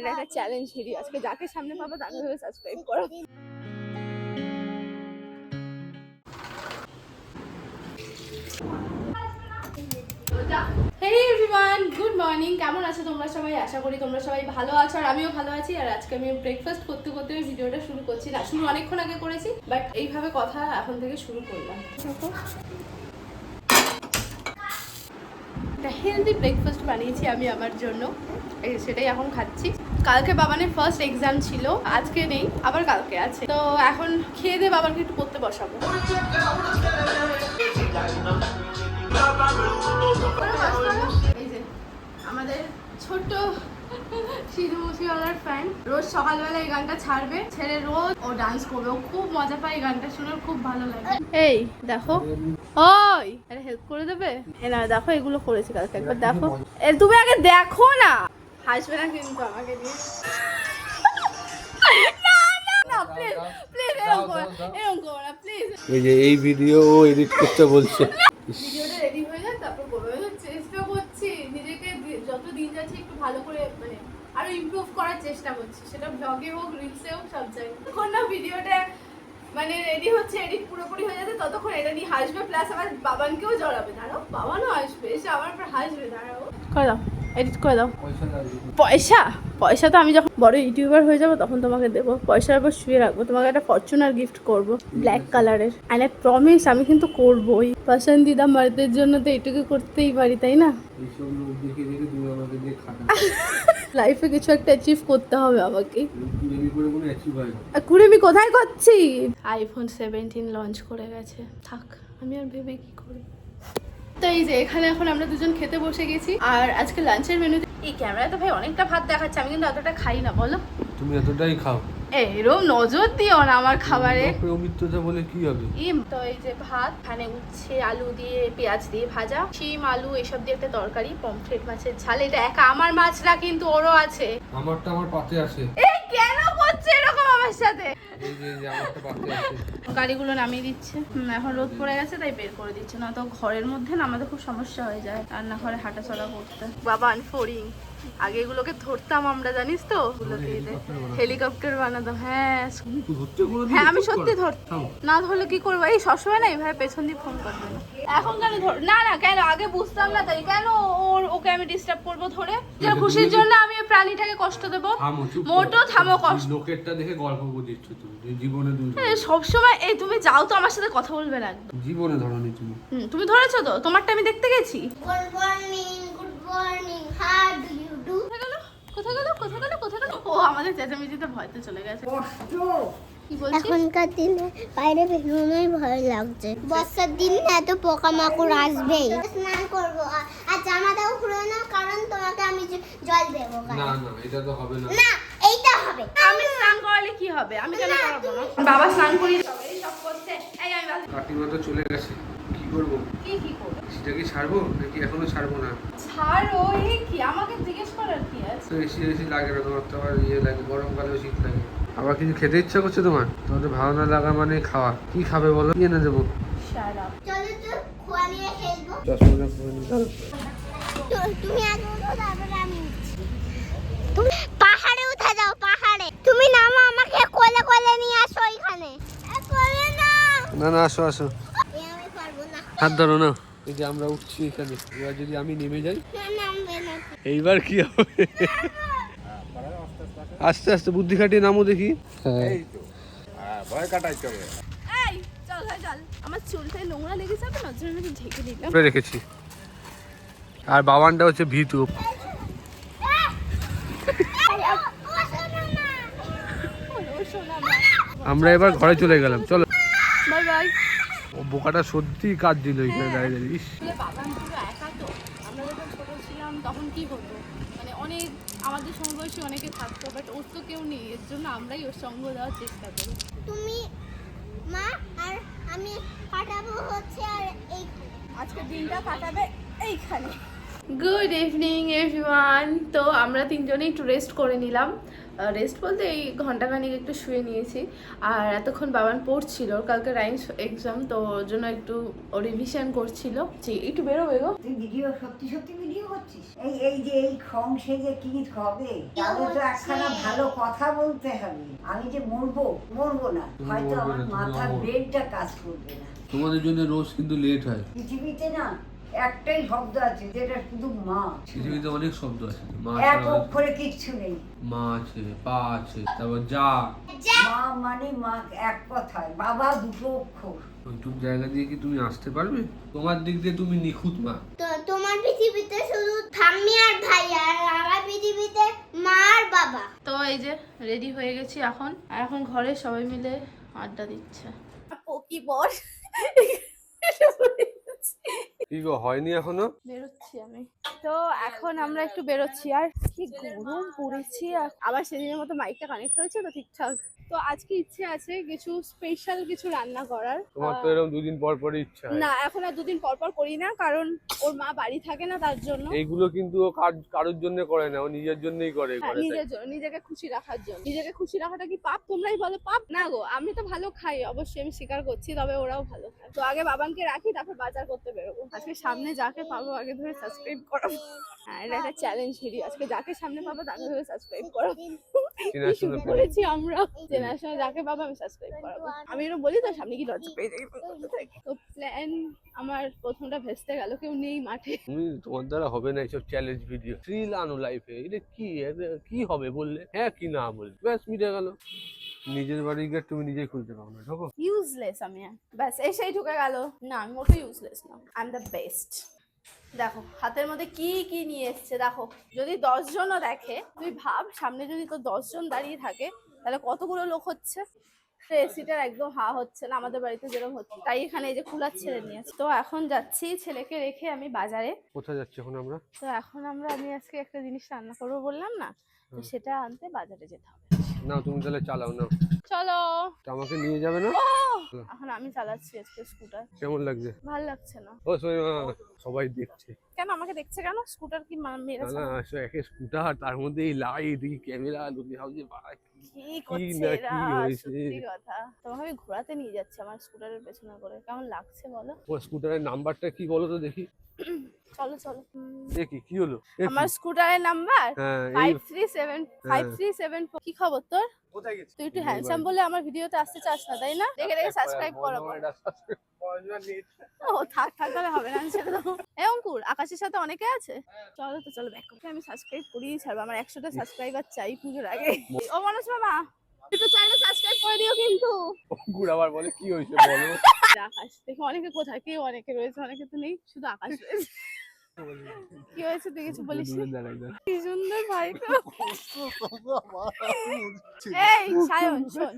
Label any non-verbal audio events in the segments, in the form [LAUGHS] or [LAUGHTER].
এটা একটা challenge video আজকে যাকে সামনে পাবো তাকে সাবস্ক্রাইব করো। হেই এভরিওয়ান গুড মর্নিং কেমন আছো তোমরা সবাই? আশা করি তোমরা সবাই ভালো আছো আর আমিও ভালো আছি। আর আজকে আমি ব্রেকফাস্ট করতে করতে আমি ভিডিওটা শুরু করছি। না শুরু অনেকক্ষণ আগে করেছি বাট এইভাবে কথা এখন থেকে শুরু করলাম। একটা হেলদি ব্রেকফাস্ট বানিয়েছি আমি আমার জন্য। সেটাই এখন খাচ্ছি। কালকে বাবানের ফার্স্ট এক্সাম ছিল, আজকে নেই, আবার কালকে আছে। তো এখন খেয়ে দিয়ে বাবাকে একটু পড়তে বসাবো। আমাদের ছোট্ট সিধু মুসিওয়ালার ফ্যান রোজ সকালবেলা এই গানটা ছাড়বে। ছেড়ে রোজ ও ডান্স করবে। ও খুব মজা পায় এই গানটা শুনে খুব ভালো লাগে। এই দেখো। ওই আরে হেল্প করে দেবে? এ না দেখো এগুলো করেছি কালকে একবার দেখো। এ তুমি আগে দেখো না। হাসবে না কিন্তু আমাকে নিয়ে। এই যে এই ভিডিও ও এডিট করতে বলছে। ভিডিওটা রেডি হয়ে যাক তারপর করব। চেষ্টা করছি নিজেকে যত দিন যাচ্ছে একটু ভালো করে মানে আরও ইমপ্রুভ করার চেষ্টা করছি। সেটা ব্লগে হোক রিলসে হোক সব জায়গায়। তখন না ভিডিওটা মানে রেডি হচ্ছে এডিট পুরোপুরি হয়ে যাচ্ছে ততক্ষণ এটা নিয়ে হাসবে প্লাস আমার বাবানকেও জড়াবে। দাঁড়াও বাবানও আসবে এসে আমার উপর হাসবে দাঁড়াও। করে দাও এডিট করে দাও। পয়সা পয়সা? তো আমি যখন বড় ইউটিউবার হয়ে যাব তখন তোমাকে দেবো। পয়সার উপর শুয়ে রাখব। তোমাকে একটা ফরচুনার গিফট করব ব্ল্যাক কালারের অ্যান্ড আই প্রমিস আমি কিন্তু করবোই। পছন্দিদা মার্দের জন্য তো এটুকু করতেই পারি তাই না? [LAUGHS] লাইফে কিছু একটা অ্যাচিভ করতে হবে আমাকে। কুড়েমি কোথায় করছি? আইফোন সেভেন্টিন লঞ্চ করে গেছে। থাক আমি আর ভেবে কি করি? তো এই যে এখানে এখন আমরা দুজন খেতে বসে গেছি। আর আজকে লাঞ্চের মেনুতে এই ক্যামেরায় তো ভাই অনেকটা ভাত দেখাচ্ছে আমি কিন্তু অতটা খাই না বলো। তুমি এতটাই খাও। এরম নজর দিও না আমার খাবারে। অমিত্রতা বলে কি হবে? ইম তো এই যে ভাত এখানে উচ্ছে আলু দিয়ে পেঁয়াজ দিয়ে ভাজা শিম আলু এসব দিয়ে একটা তরকারি পমফ্রেট মাছের ঝাল। এটা একা আমার মাছ না কিন্তু ওরও আছে। আমারটা আমার পাতে আছে। এই কেন করছে এরকম আমার সাথে? গাড়িগুলো নামিয়ে দিচ্ছে। এখন রোদ পড়ে গেছে তাই বের করে দিচ্ছে। না তো ঘরের মধ্যে না আমাদের খুব সমস্যা হয়ে যায়। রান্নাঘরে হাঁটাচলা করতে। বাবা ফড়িং। আগে এগুলোকে ধরতাম আমরা জানিস তো? হেলিকপ্টার বানাতাম। হ্যাঁ হ্যাঁ আমি সত্যি ধরতাম না ধরলে কি করব? এই সবসময় না এইভাবে পেছন দিয়ে ফোন করবে এখন কেন ধর না না কেন? আগে বুঝতাম না তাই। কেন ওর ওকে আমি ডিস্টার্ব করব ধরে? যে খুশির জন্য আমি প্রাণীটাকে কষ্ট দেবো। মোটো থামো কষ্ট লোকেরটা দেখে গল্প দিচ্ছ তুমি জীবনে সবসময় এই তুমি যাও তো আমার সাথে কথা বলবে না। জীবনে ধরনি তুমি। হুম, তুমি ধরেছো তো? তোমারটা আমি দেখতে গেছি। Good morning, good morning. How do you do? কোথায় গেল কোথায় গেল কোথায় গেল ও আমাদের চেঁচামেচিতে ভয়তে চলে গেছে। কি এখনকার দিনে বাইরে বেরোনোই ভয় লাগছে। বর্ষার দিন এত পোকামাকড় আসবেই। স্নান করব। আর- জামাটাও খুলে নাও কারণ তোমাকে আমি জল দেবো না না এটা তো হবে না। না এইটা হবে। আমি স্নান করালে কি হবে? আমি কেন করাবো না? বাবা স্নান করি সব করছে। এই আমি বাস- কাকিমা তো চলে গেছে। কি করব? কি কি করব? সেটা কি ছাড়বো? নাকি এখনও ছাড়বো না? ছাড়ো এই কি? আমাকে জিজ্ঞেস করার কি আছে? তো এসি এসি লাগে না তোমার তো আবার ইয়ে লাগে গরমকালেও শীত লাগে। আবার কিছু খেতে ইচ্ছা করছে তোমার? তোমার তো ভালো না লাগা মানে খাওয়া। কি খাবে বলো? কি এনে দেবো? শাট চলো তো খোয়া নিয়ে খেলব। চশমাটা পরে নি। তুমি আগে উঠো তারপরে আমি তুমি পাহাড়ে উঠে যাও পাহাড়ে। তুমি নামো আমাকে কোলে কোলে নিয়ে আসো এখানে। না। না না আসো আসো। হাত ধরো না। এই যে আমরা উঠছি এখানে। এবার যদি আমি নেমে যাই এইবার কি হবে? আস্তে আস্তে বুদ্ধি খাটিয়ে নামো দেখি। হ্যাঁ। এই চল ভাই আমার চুলটায় নোংরা লেগে যাবে না জন্য আমি ঢেকে দিলাম রেখেছি। আর বাবানটা হচ্ছে ভীতু। আমরা এবার ঘরে চলে গেলাম চলো। বোকাটা সত্যি কাজ দিল এখানে দাঁড়িয়ে দাঁড়িয়ে ইস। আসলে বাগান পুরো একা তো। আমরা যখন ছোট তখন কি হতো? মানে অনেক আমাদের সমবয়সী অনেকে থাকতো বাট ওর তো কেউ নেই। এর জন্য আমরাই ওর সঙ্গ দেওয়ার চেষ্টা করি। তুমি মা আর আমি কাটাবো হচ্ছে আর এই দিনটা কাটাবে এইখানে। গুড ইভিনিং এভরিওয়ান তো আমরা তিনজনেই একটু রেস্ট করে নিলাম। রেস্ট বলতে এই ঘন্টাখানিক একটু শুয়ে নিয়েছি। আর এতক্ষণ বাবান পড়ছিল কালকে রাইমস এক্সাম তো ওর জন্য একটু রিভিশন করছিল। জি একটু বেরোবে গো। তুই ভিডিও সত্যি সত্যি ভিডিও করছিস? এই এই যে এই খং সেজে কি হবে? তাহলে তো একখানা ভালো কথা বলতে হবে। আমি যে মরবো মরবো না। হয়তো আমার মাথার। ব্রেনটা কাজ করবে না। তোমাদের জন্য রোজ কিন্তু লেট হয়। পৃথিবীতে না একটাই শব্দ আছে যেটা শুধু মা পৃথিবীতে অনেক শব্দ আছে। মা এক অক্ষরে কিচ্ছু নেই। মা আছে পা আছে তারপর যা। মা মানে মা এক কথায় বাবা দুটো অক্ষর। ওইটুক জায়গা দিয়ে কি তুমি আসতে পারবে? তোমার দিক দিয়ে তুমি নিখুঁত মা। তো তোমার পৃথিবীতে শুধু ঠাম্মি আর ভাই আর আমার পৃথিবীতে মা আর বাবা। তো এই যে রেডি হয়ে গেছি এখন। আর এখন ঘরে সবাই মিলে আড্ডা দিচ্ছে। ও কি বস কি গো হয়নি এখনও? বেরোচ্ছি আমি। তো এখন আমরা একটু বেরোচ্ছি। আর কি গরম পড়েছি। আবার সেদিনের মতো মাইকটা কানেক্ট হয়েছে তো ঠিকঠাক। তো আজকে ইচ্ছে আছে কিছু স্পেশাল কিছু রান্না করার। তোমার তো এরকম দুদিন পর পরই ইচ্ছা না এখন আর দুদিন পর পর করি না কারণ ওর মা বাড়ি থাকে না তার জন্য। এইগুলো কিন্তু ও কার- কারোর জন্য করে না ও নিজের জন্যই করে হ্যাঁ, করে নিজের জন্য নিজেকে খুশি রাখার জন্য। নিজেকে খুশি রাখাটা কি পাপ? তোমরাই বলো পাপ? না গো আমি তো ভালো খাই অবশ্যই আমি স্বীকার করছি তবে ওরাও ভালো খায়। তো আগে বাবানকে রাখি তারপর বাজার করতে বেরোবো। আজকে সামনে যাকে পাবো আগে ধরে সাবস্ক্রাইব করাবো হ্যাঁ এটা একটা চ্যালেঞ্জ ভিডিও আজকে যাকে সামনে পাবো তাকে ধরে সাবস্ক্রাইব করাবো চেনার শুরু করেছি আমরা চেনার সময় যাকে পাবো আমি সাবস্ক্রাইব করাবো। আমি এরকম বলি তো সামনে কি লজ্জা পেয়ে যাই তো প্ল্যান আমার প্রথমটা ভেস্তে গেল কেউ নেই মাঠে। তুমি তোমার দ্বারা হবে না এইসব চ্যালেঞ্জ ভিডিও থ্রিল আনো লাইফে এটা কি? কি হবে বললে? হ্যাঁ কি না বললে? ব্যাস মিটে গেল। নিজের বাড়ি গিয়ে তুমি নিজেই খুলতে পারো না ঢোকো। ইউজলেস আমি আর। ব্যাস এসেই ঢুকে গেল। না আমি মোটেও ইউজলেস না। আই এম দ্য বেস্ট দেখো হাতের মধ্যে কি কি নিয়ে এসছে দেখো। যদি দশ জনও দেখে তুই ভাব সামনে যদি তো দশ জন দাঁড়িয়ে থাকে তাহলে কতগুলো লোক হচ্ছে? এসিটার একদম হা হচ্ছে না আমাদের বাড়িতে যেরকম হচ্ছে। তাই এখানে এই যে কুলার ছেড়ে নিয়েছে তো এখন যাচ্ছি ছেলেকে রেখে আমি বাজারে। কোথায় যাচ্ছি এখন আমরা? তো এখন আমরা আমি আজকে একটা জিনিস রান্না করব বললাম না? তো সেটা আনতে বাজারে যেতে হবে। না তুমি তাহলে চালাও না চলো। তা আমাকে নিয়ে যাবে না? এখন আমি চালাচ্ছি আজকে স্কুটার। কেমন লাগছে? ভালো লাগছে না। ও সবাই দেখছে। কেন আমাকে দেখছে কেন? স্কুটার কি মেরেছে? না না? একে স্কুটার তার মধ্যে এই লাইট এই ক্যামেরা তুমি হাউজে কি করছে এরা? সত্যি কথা। তোমাকে আমি ঘোরাতে নিয়ে যাচ্ছে আমার স্কুটারের পেছনে করে। কেমন লাগছে বলো? ও স্কুটারের নাম্বারটা কি বলো তো দেখি। [CLEARS THROAT] চলো চলো। দেখি কি হলো? আমার স্কুটারের নাম্বার? হ্যাঁ এই five three seven five three seven কি খবর তোর? কোথায় গেছিস? তুই একটু হ্যান্ডসাম বলে আমার ভিডিওতে আসতে চাস না তাই না? দেখে দেখে সাবস্ক্রাইব করাবো ও থাক থাক তাহলে হবে না ছেড়ে দেবো। এ অঙ্কুর আকাশের সাথে অনেকে আছে? চলো তো চলো ব্যাক করতে আমি সাবস্ক্রাইব করিয়ে ছাড়বো আমার একশোটা সাবস্ক্রাইবার চাই পুজোর আগে। ও মানুষ মামা একটু চাইলে সাবস্ক্রাইব করে দিও কিন্তু। অঙ্কুর আবার বলে কি হয়েছে বলো? আকাশ দেখো অনেকে কোথায় কেউ অনেকে রয়েছে অনেকে তো নেই শুধু আকাশ রয়েছে। কি হয়েছে তুই কিছু বলিস। কি সুন্দর ভাই এই সায়ন শোন।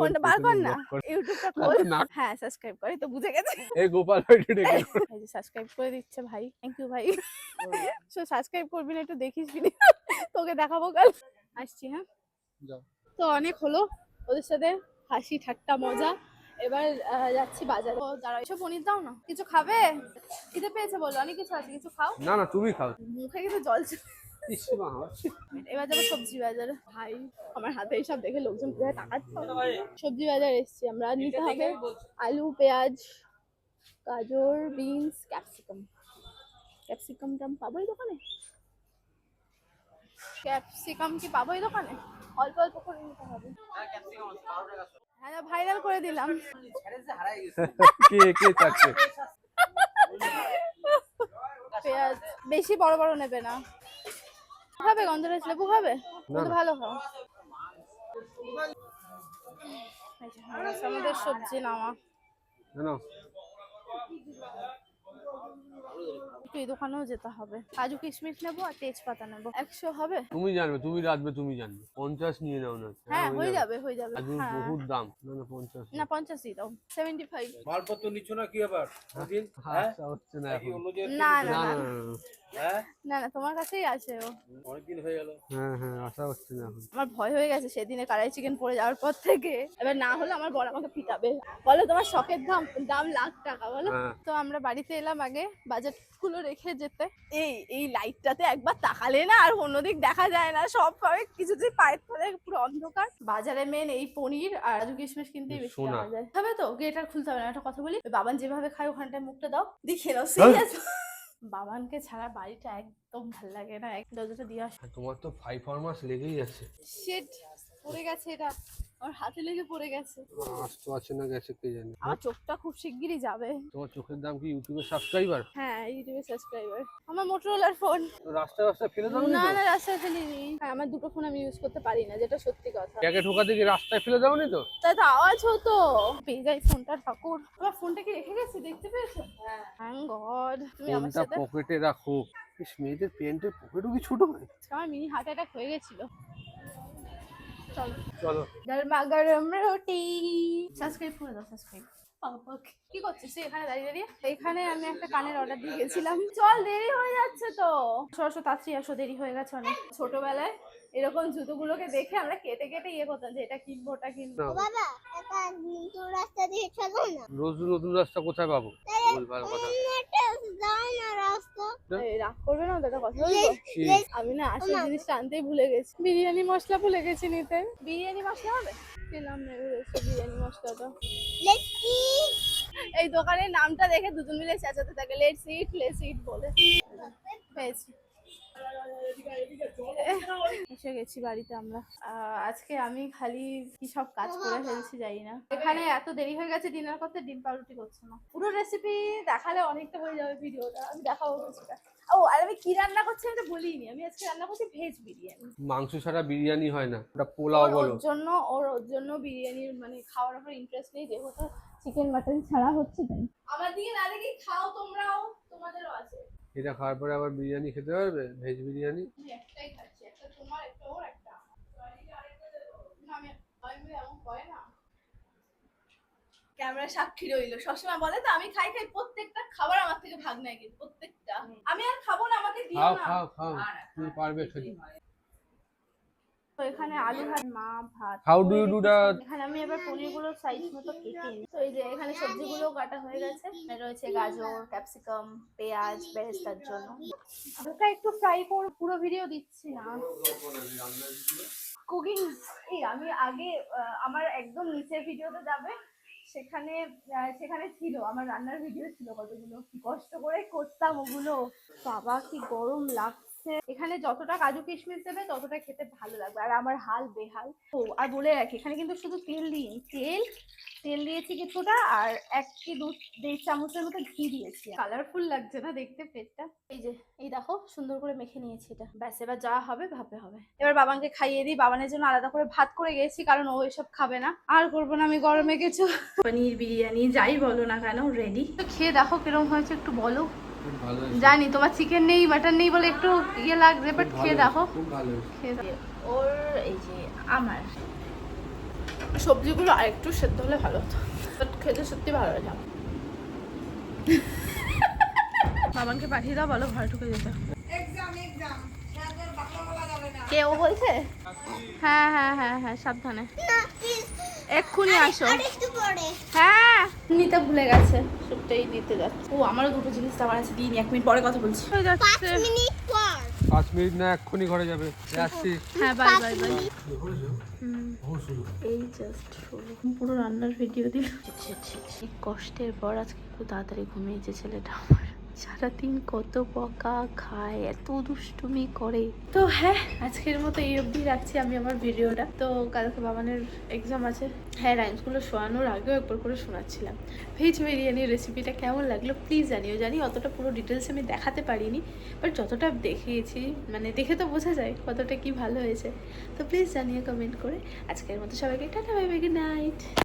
ফোনটা বার কর না। ইউটিউবটা খোল। হ্যাঁ সাবস্ক্রাইব করে তো বুঝে গেছে। এই গোপাল ভাইটি ডেকে এই যে সাবস্ক্রাইব করে দিচ্ছে ভাই। থ্যাংক ইউ ভাই। সো সাবস্ক্রাইব করবি না একটু দেখিস বিনি। তোকে দেখাবো কাল। আসছি হ্যাঁ? তো অনেক হলো। ওদের সাথে হাসি ঠাট্টা মজা। এবার আহ, যাচ্ছি বাজারে। ও দাঁড়াও এসব পনির দাও না। কিছু খাবে? খিদে পেয়েছে বলো অনেক কিছু আছে কিছু খাও। না না তুমি খাও। মুখে কিন্তু জল এবার যাব সবজি বাজারে। ভাই আমার হাতে এইসব দেখে লোকজন কোথায় তাকাচ্ছে। সবজি বাজার এসছি আমরা। নিতে হবে আলু পেঁয়াজ গাজর বিনস ক্যাপসিকাম। ক্যাপসিকাম টাম পাবো এই দোকানে? ক্যাপসিকাম কি পাবো এই দোকানে? অল্প অল্প করে নিতে হবে। হ্যাঁ ভাইরাল করে দিলাম। কে কে চাচ্ছে? পেঁয়াজ বেশি বড় বড় নেবে না। খাবে গন্ধরাজ লেবু না, ভালো খাও এই যে, আমাদের সবজি নামা। একটু এই দোকানেও যেতে হবে। কাজু কিশমিশ নেব আর তেজপাতা নেব। একশো হবে? তুমি জানবে তুমি রাখবে তুমি জানবে। পঞ্চাশ নিয়ে নাও না। হ্যাঁ হয়ে যাবে। হয়ে যাবে। হ্যাঁ। বহুত দাম। না না পঞ্চাশ না পঞ্চাশ দিয়ে দাও। সেভেন্টি ফাইভ মালপত্র নিচ্ছ না কি আবার? ওদিন হ্যাঁ? আচ্ছা হচ্ছে না না না হ্যাঁ? তোমার কাছেই আছে ও। অনেকদিন হয়ে গেল। হ্যাঁ হ্যাঁ আশা হচ্ছে না আমার ভয় হয়ে গেছে সেদিনে কারাই চিকেন পড়ে যাওয়ার পর থেকে। এবার না হলে আমার বড় আমাকে পিটাবে। বলো তোমার শখের দাম দাম লাখ টাকা বলো। হ্যাঁ। তো আমরা বাড়িতে এলাম আগে বাজেট রেখে যেতে। এই এই লাইটটাতে একবার তাকালে না আর অন্যদিক দেখা যায় না। সব সবাই কিছুতেই পায়ের তলে পুরো অন্ধকার। বাজারে মেন এই পনির আর কাজু কিশমিশ কিনতেই বেশি। পাওয়া যায়। হবে তো? গেট আর খুলতে হবে না। একটা কথা বলি। বাবান যেভাবে খায় ওখানটায় মুখটা দাও। দেখিয়ে দাও হ্যাঁ। সিরিয়াস বাবানকে ছাড়া বাড়িটা একদম ভালো লাগে না। এক দরজাটা দিয়ে আস। তোমার তো ফাইভ ফরমাস লেগেই আছে। শেট পড়ে গেছে এটা। আমার হাতে লেগে পড়ে গেছে। আসতে পারছে না গেছে কে জানে? আমার চোখটা খুব শিগগিরই যাবে। তোমার চোখের দাম কি ইউটিউবের সাবস্ক্রাইবার হ্যাঁ ইউটিউবে সাবস্ক্রাইবার আমার মোটরোলার ফোন ফেলে দাও না না রাস্তায় ফেলিনি। হ্যাঁ, আমার দুটো ফোন আমি ইউজ করতে পারি না যেটা সত্যি কথা। ঢোকা রাস্তায় ফেলে দাও নি তো? তাই তো আওয়াজ হতো। পেয়ে যাই ফোনটা ঠাকুর। আমার ফোনটা কি রেখে গেছি? দেখতে পেয়েছ? থ্যাংক গড তুমি আমার সাথে পকেটে রাখো। ইস, মেয়েদের প্যান্টের পকেটও কি ছোট হয়? আমার মিনি হার্ট অ্যাটাক হয়ে গেছিল। চলো। চলো গরমা গরম রুটি। সাবস্ক্রাইব করে দাও সাবস্ক্রাইব কি করছিস এখানে দাঁড়িয়ে দাঁড়িয়ে? এখানে আমি একটা কানের অর্ডার দিয়ে গেছিলাম। চল দেরি হয়ে যাচ্ছে তো। সরস্ব তাড়াতাড়ি আসো দেরি হয়ে গেছে অনেক। ছোটবেলায় এরকম জুতোগুলোকে দেখে আমরা কেটে কেটে ইয়ে করতাম যে এটা কিনবো ওটা কিনবো। বাবা একটা নতুন রাস্তা দিয়ে চলো না। রোজ নতুন রাস্তা কোথায় পাবো? কথা। রাগ করবে না কথা আমি না আসল জিনিসটা আনতেই ভুলে গেছি। বিরিয়ানি মশলা ভুলে গেছি নিতে। বিরিয়ানি মশলা হবে? পেলাম না বিরিয়ানি মশলাটা এই দোকানের নামটা দেখে দুজন মিলে চেঁচাতে থাকে লেটস ইট লেটস ইট বলে। পেয়েছি। এসে গেছি বাড়িতে আমরা। আজকে আমি খালি কি সব কাজ করে ফেলছি জানি না। এখানে এত দেরি হয়ে গেছে ডিনার করতে ডিম পাউরুটি করছে না। পুরো রেসিপি দেখালে অনেকটা হয়ে যাবে ভিডিওটা আমি দেখাবো কিছুটা। ও আর আমি কি রান্না করছি আমি তো বলিনি আমি আজকে রান্না করছি ভেজ বিরিয়ানি। মাংস ছাড়া বিরিয়ানি হয় না ওটা পোলাও বলো। ওর জন্য ওর ওর জন্য বিরিয়ানির মানে খাওয়ার উপর ইন্টারেস্ট নেই যেহেতু চিকেন মাটন ছাড়া হচ্ছে তাই। আমার দিকে না দেখি খাও তোমরাও তোমাদেরও আছে। এটা খাওয়ার পরে আবার বিরিয়ানি খেতে পারবে? ভেজ বিরিয়ানি? আমি একটাই খাচ্ছি একটা তোমার একটা ওর একটা। না, আমি আমি এমন করে না। ক্যামেরা সাক্ষী রইল। সবসময় বলে তো আমি খাই খাই প্রত্যেকটা খাবার আমার থেকে ভাগ নেয় কিন্তু প্রত্যেকটা। আমি আর খাব না আমাকে দিও খাও না। খাও খাও। তুমি পারবে খেতে। তো এখানে আলু ভাত মা ভাত। How do you do that এখানে আমি এবার পনিরগুলো সাইজ মতো কেটে নিই। তো এই যে এখানে সবজিগুলো কাটা হয়ে গেছে। রয়েছে গাজর ক্যাপসিকাম পেঁয়াজ বেরেস্তার জন্য। হালকা একটু ফ্রাই করে পুরো ভিডিও দিচ্ছি না। কুকিং এই আমি আগে আমার একদম নিচের ভিডিওতে যাবে। সেখানে সেখানে ছিল আমার রান্নার ভিডিও ছিল কতগুলো। কষ্ট করে করতাম ওগুলো। বাবা কি গরম লাগছে এখানে যতটা কাজু কিশমিশ দেবে ততটা খেতে ভালো লাগবে। আর আমার হাল বেহাল। ও আর বলে রাখি এখানে কিন্তু শুধু তেল দিই তেল তেল দিয়েছি কিছুটা আর এক কি দু দেড় চামচের মতো ঘি দিয়েছি। কালারফুল লাগছে না দেখতে পেটটা এই যে এই দেখো সুন্দর করে মেখে নিয়েছি এটা। ব্যাস এবার যা হবে ভাবে হবে। এবার বাবাকে খাইয়ে দিই। বাবানের জন্য আলাদা করে ভাত করে গেছি কারণ ও এসব খাবে না। আর করব না আমি গরমে কিছু। পনির বিরিয়ানি যাই বলো না কেন রেডি খেয়ে দেখো কিরম হয়েছে একটু বলো। জানি তোমার চিকেন নেই মাটন নেই বলে একটু ইয়ে লাগবে বাট খেয়ে দেখো। ওর এই যে আমার সবজিগুলো আরেকটু সেদ্ধ হলে ভালো হতো বাট খেতে সত্যি ভালো লাগে বাবাকে পাঠিয়ে দাও বলো ঘরে ঢুকে যেতে। কেউ বলছে? হ্যাঁ হ্যাঁ হ্যাঁ হ্যাঁ সাবধানে। না এক্ষুনি আসো। হ্যাঁ। নিতে ভুলে গেছে। সবটাই দিতে যাচ্ছে। ও আমারও দুটো জিনিস আমার আছে। দিইনি এক মিনিট পরে কথা বলছি। হয়ে পাঁচ যাচ্ছে মিনিট পাঁচ মিনিট না এক্ষুনি ঘরে যাবে। যাচ্ছি। হ্যাঁ বাই বাই বাই এই জাস্ট পুরো রান্নার ভিডিও দিল। কষ্টের পর আজকে একটু তাড়াতাড়ি ঘুমিয়েছে ছেলেটা আমার। সারাদিন কত বকা খায়, এত দুষ্টুমি করে। তো হ্যাঁ আজকের মতো এই অবধি রাখছি আমি আমার ভিডিওটা। তো কালকে বাবানের এক্সাম আছে। হ্যাঁ রাইমসগুলো শোয়ানোর আগেও একবার করে শোনাচ্ছিলাম। ভেজ বিরিয়ানির রেসিপিটা কেমন লাগল প্লিজ জানিও। জানি অতটা পুরো ডিটেলস আমি দেখাতে পারিনি বাট যতটা দেখিয়েছি মানে দেখে তো বোঝা যায় কতটা কি ভালো হয়েছে। তো প্লিজ জানিও কমেন্ট করে। আজকের মতো সবাইকে tata bye bye good night